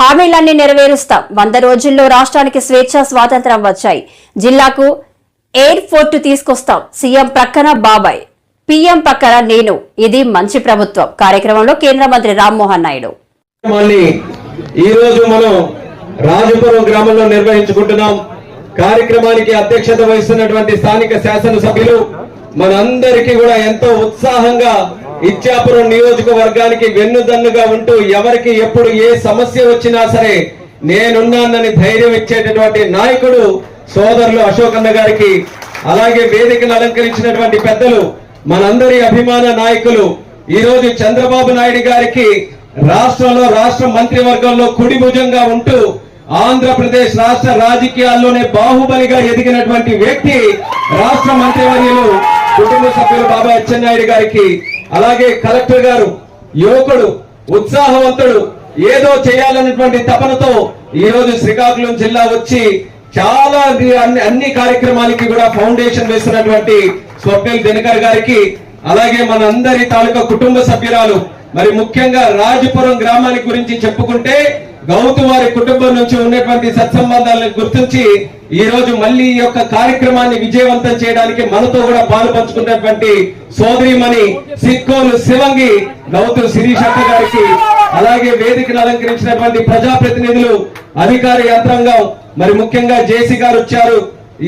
హామీలన్నీ నెరవేరుస్తాం. వంద రోజుల్లో రాష్ట్రానికి స్వేచ్ఛ స్వాతంత్రం వచ్చాయి. జిల్లాకు ఎయిర్పోర్ట్ తీసుకొస్తాం. సీఎం ప్రక్కన బాబాయ్ పీఎం పక్కన నేను. ఇది మంచి ప్రభుత్వం. కార్యక్రమంలో కేంద్ర మంత్రి రామ్మోహన్ నాయుడు. ఈ రోజు మనం రాజపురం గ్రామంలో నిర్వహించుకుంటున్నాం. కార్యక్రమానికి అధ్యక్షత వహిస్తున్నటువంటి స్థానిక శాసనసభ్యులు మనందరికీ కూడా ఎంతో ఉత్సాహంగా ఇచ్చాపురం నియోజకవర్గానికి వెన్నుదన్నుగా ఉంటూ ఎవరికి ఎప్పుడు ఏ సమస్య వచ్చినా సరే నేనున్నానని ధైర్యం ఇచ్చేటటువంటి నాయకుడు సోదరులు అశోకన్న అన్న గారికి అలాగే వేదికను అలంకరించినటువంటి పెద్దలు మనందరి అభిమాన నాయకులు ఈ రోజు చంద్రబాబు నాయుడు గారికి రాష్ట్రంలో రాష్ట్ర మంత్రివర్గంలో కుడి భుజంగా ఉంటూ ఆంధ్రప్రదేశ్ రాష్ట్ర రాజకీయాల్లోనే బాహుబలిగా ఎదిగినటువంటి వ్యక్తి రాష్ట్ర మంత్రివర్యులు కుటుంబ సభ్యులు బాబా అచ్చెన్నాయుడు గారికి అలాగే కలెక్టర్ గారు యువకుడు ఉత్సాహవంతుడు ఏదో చేయాలన్నటువంటి తపనతో ఈ రోజు శ్రీకాకుళం జిల్లా వచ్చి చాలా అన్ని అన్ని కార్యక్రమాలకి కూడా ఫౌండేషన్ వేస్తున్నటువంటి స్వప్నిల్ దినకర్ గారికి అలాగే మన అందరి తాలూకా కుటుంబ సభ్యురాలు మరి ముఖ్యంగా రాజపురం గ్రామానికి గురించి చెప్పుకుంటే గౌతు వారి కుటుంబం నుంచి ఉన్నటువంటి సత్సంబంధాలను గుర్తించి ఈ రోజు మళ్ళీ ఈ యొక్క కార్యక్రమాన్ని విజయవంతం చేయడానికి మనతో కూడా పాలు పంచుకున్నటువంటి సోదరిమణి సిక్కోలు శివంగి గౌతు శిరీషక్క గారికి అలాగే వేదికను అలంకరించినటువంటి ప్రజాప్రతినిధులు అధికార యంత్రాంగం మరి ముఖ్యంగా జేసీ గారు వచ్చారు.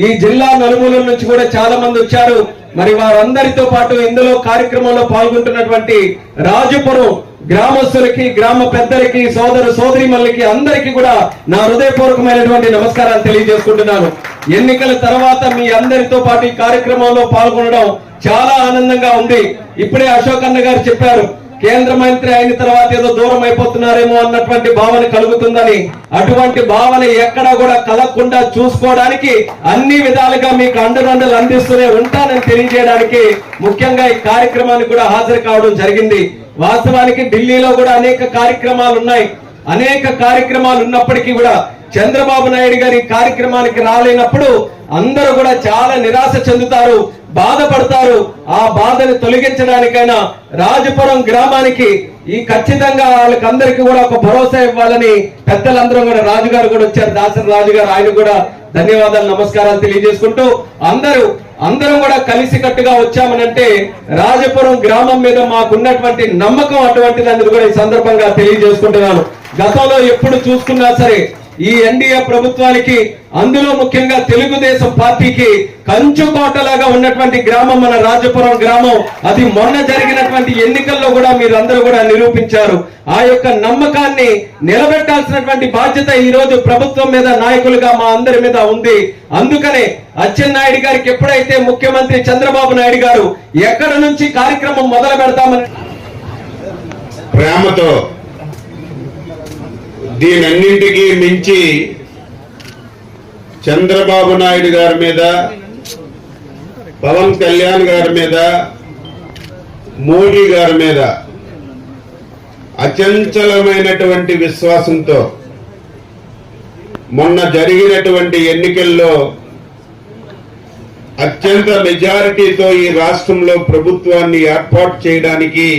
ఈ జిల్లా నలుమూలల నుంచి కూడా చాలా మంది వచ్చారు. మరి వారందరితో పాటు ఇందులో కార్యక్రమంలో పాల్గొంటున్నటువంటి రాజుపురం గ్రామస్తులకి గ్రామ పెద్దలకి సోదర సోదరిమల్లకి అందరికీ కూడా నా హృదయపూర్వకమైనటువంటి నమస్కారాలు తెలియజేసుకుంటున్నాను. ఎన్నికల తర్వాత మీ అందరితో పాటు ఈ కార్యక్రమంలో పాల్గొనడం చాలా ఆనందంగా ఉంది. ఇప్పుడే అశోక్ అన్న గారు చెప్పారు కేంద్ర మంత్రి అయిన తర్వాత ఏదో దూరం అయిపోతున్నారేమో అన్నటువంటి భావన కలుగుతుందని. అటువంటి భావన ఎక్కడా కూడా కలగకుండా చూసుకోవడానికి అన్ని విధాలుగా మీకు అండదండలు అందిస్తూనే ఉంటానని తెలియజేయడానికి ముఖ్యంగా ఈ కార్యక్రమానికి కూడా హాజరు కావడం జరిగింది. వాస్తవానికి ఢిల్లీలో కూడా అనేక కార్యక్రమాలు ఉన్నాయి. అనేక కార్యక్రమాలు ఉన్నప్పటికీ కూడా చంద్రబాబు నాయుడు గారి కార్యక్రమానికి రాలేనప్పుడు అందరూ కూడా చాలా నిరాశ చెందుతారు బాధపడతారు. ఆ బాధను తొలగించడానికైనా రాజపురం గ్రామానికి ఈ ఖచ్చితంగా వాళ్ళకందరికీ కూడా ఒక భరోసా ఇవ్వాలని పెద్దలందరూ కూడా రాజుగారు కూడా వచ్చారు. దాసరి రాజు గారు ఆయన కూడా ధన్యవాదాలు నమస్కారాలు తెలియజేసుకుంటూ అందరూ అందరం కూడా కలిసికట్టుగా వచ్చామనంటే రాజపురం గ్రామం మీద మాకున్నటువంటి నమ్మకం అటువంటిది అనేది కూడా ఈ సందర్భంగా తెలియజేసుకుంటున్నాను. గతంలో ఎప్పుడు చూసుకున్నా సరే ఈ ఎన్డీఏ ప్రభుత్వానికి అందులో ముఖ్యంగా తెలుగుదేశం పార్టీకి కంచుకోటలాగా ఉన్నటువంటి గ్రామం మన రాజపురం గ్రామం. అది మొన్న జరిగినటువంటి ఎన్నికల్లో కూడా మీరు అందరూ కూడా నిరూపించారు. ఆ యొక్క నమ్మకాన్ని నిలబెట్టాల్సినటువంటి బాధ్యత ఈ రోజు ప్రభుత్వం మీద నాయకులుగా మా అందరి మీద ఉంది. అందుకనే అచ్చెన్నాయుడు గారికి ఎప్పుడైతే ముఖ్యమంత్రి చంద్రబాబు నాయుడు గారు ఎక్కడ నుంచి కార్యక్రమం మొదలు పెడతామని ప్రేమతో దీనన్నింటికీ మించి చంద్రబాబు నాయుడు గారి మీద పవన్ కళ్యాణ్ గారి మీద మోడీ గారి మీద అచంచలమైనటువంటి విశ్వాసంతో మొన్న జరిగినటువంటి ఎన్నికల్లో అత్యంత మెజారిటీతో ఈ రాష్ట్రంలో ప్రభుత్వాన్ని ఏర్పాటు చేయడానికి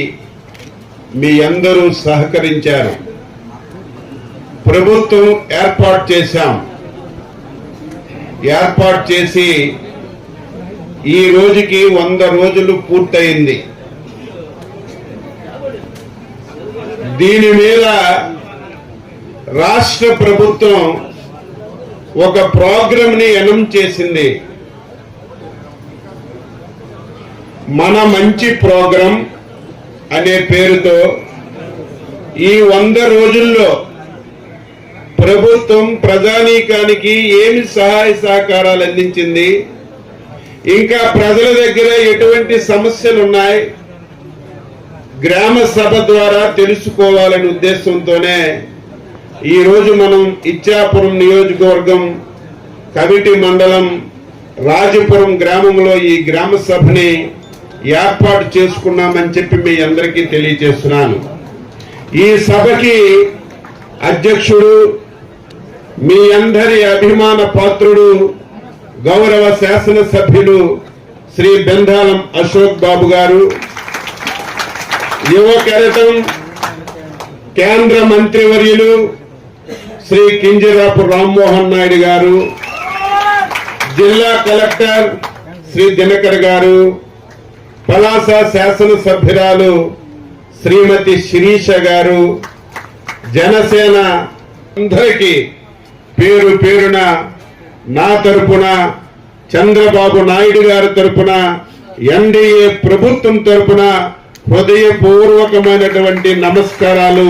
మీ అందరూ సహకరించారు. ప్రభుత్వం ఏర్పాటు చేశాం. ఏర్పాటు చేసి ఈ రోజుకి వంద రోజులు పూర్తయింది. దీని మీద రాష్ట్ర ప్రభుత్వం ఒక ప్రోగ్రామ్ని అనౌన్స్ చేసింది. మన మంచి ప్రోగ్రాం అనే పేరుతో ఈ వంద రోజుల్లో ప్రభుత్వం ప్రజానీకానికి ఏమి సహాయ సహకారాలు అందించింది? ఇంకా ప్రజల దగ్గర ఎటువంటి సమస్యలు ఉన్నాయి? గ్రామ సభ ద్వారా తెలుసుకోవాలనే ఉద్దేశంతోనే ఈ రోజు మనం ఇచ్చాపురం నియోజకవర్గం కమిటీ మండలం రాజపురం గ్రామంలో ఈ గ్రామ సభని ఏర్పాటు చేసుకున్నామని చెప్పి మీ అందరికీ తెలియజేస్తున్నాను. ఈ సభకి అధ్యక్షుడు మీ అందరి అభిమాన పాత్రుడు గౌరవ శాసనసభ్యులు శ్రీ బెంధాలం అశోక్ బాబు గారు యువ కెరటం కేంద్ర మంత్రివర్యులు శ్రీ కింజరాపు రామ్మోహన్ నాయుడు గారు జిల్లా కలెక్టర్ శ్రీ దినకర్ గారు పలాస శాసనసభ్యురాలు శ్రీమతి శిరీష గారు జనసేన అందరికీ పేరు పేరున నా తరపున చంద్రబాబు నాయుడు గారి తరపున ఎన్డీఏ ప్రభుత్వం తరపున హృదయపూర్వకమైనటువంటి నమస్కారాలు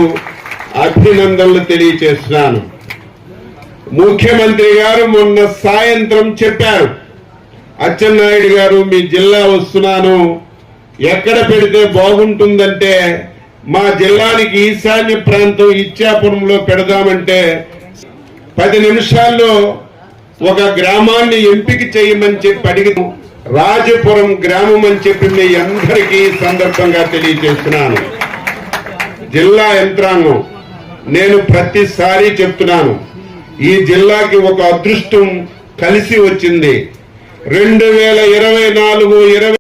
అభినందనలు తెలియచేస్తున్నాను. ముఖ్యమంత్రి గారు మొన్న సాయంత్రం చెప్పారు అచ్చెన్నాయుడు గారు మీ జిల్లా వస్తున్నాను ఎక్కడ పెడితే బాగుంటుందంటే మా జిల్లానికి ఈశాన్య ప్రాంతం ఇచ్చాపురంలో పెడదామంటే పది నిమిషాల్లో ఒక గ్రామాన్ని ఎంపిక చేయమని చెప్పి అడిగి రాజపురం గ్రామం అని చెప్పి మీ అందరికీ సందర్భంగా తెలియజేస్తున్నాను. జిల్లా యంత్రాంగం నేను ప్రతిసారి చెప్తున్నాను. ఈ జిల్లాకి ఒక అదృష్టం కలిసి వచ్చింది. రెండు వేల ఇరవై నాలుగు ఇరవై